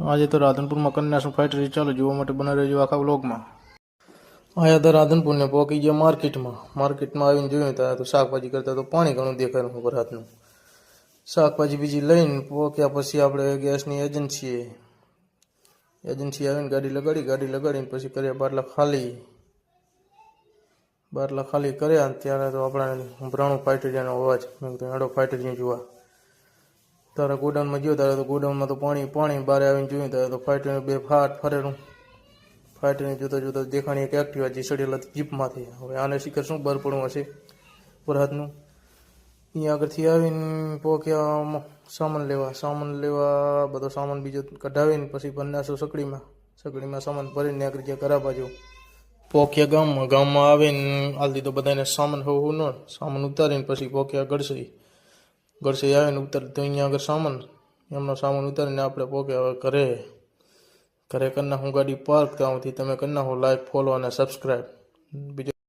આજે તો રાધનપુરમાં કન્યાસું ફાઇટર ચાલુ જોવા માટે બનાવી રહેજો આખા બ્લોગમાં આયા તો રાધનપુરને પહોંચી ગયા માર્કેટમાં. માર્કેટમાં આવીને જોયું ત્યાં તો શાકભાજી કરતાં તો પાણી ઘણું દેખાયું ઉપર હાથનું. શાકભાજી બીજી લઈને પહોંચ્યા પછી આપણે ગેસની એજન્સીએ એજન્સી આવીને ગાડી લગાડી, ગાડી લગાડીને પછી કર્યા બાટલા ખાલી. બાટલા ખાલી કર્યા ત્યારે તો આપણે ભ્રાણું ફાઇટરિયાનો અવાજ. મેં કીધું, હેડો ફાઇટરિયા જોવા. તારા ગોડાઉનમાં ગયો ત્યારે તો ગોડાઉનમાં તો પાણી પાણી બહાર આવીને જોયું ત્યારે તો ફાઇટર બે ફાટ ફરેલું. ફાઇટરને જોતા જોતા દેખાણી એક એક્ટિવા જે ચડેલા જીપમાંથી. હવે આને શિખર શું બહાર પડવું હશે? વરહાદનું. અહીંયા આગળથી આવીને પોક્યા સામાન લેવા સામાન લેવા, બધો સામાન બીજો કઢાવીને પછી પન્નાસો સકડીમાં. સકડીમાં સામાન ભરીને આગળ જ્યાં કરા બાજુ પોક્યા ગામમાં ગામમાં આવીને હાલ દીધો બધાને સામાન હોવું ન. સામાન ઉતારીને પછી પોક્યા ગળસઈ ગળસઈ આવીને ઉતાર તો અહીંયા આગળ સામાન, એમનો સામાન ઉતારીને આપણે પોકે હવે ઘરે. ઘરે કરી નાખું ગાડી પાર્ક ત્યાંથી તમે કરી નાખો લાઈક ફોલો અને સબસ્ક્રાઈબ બીજું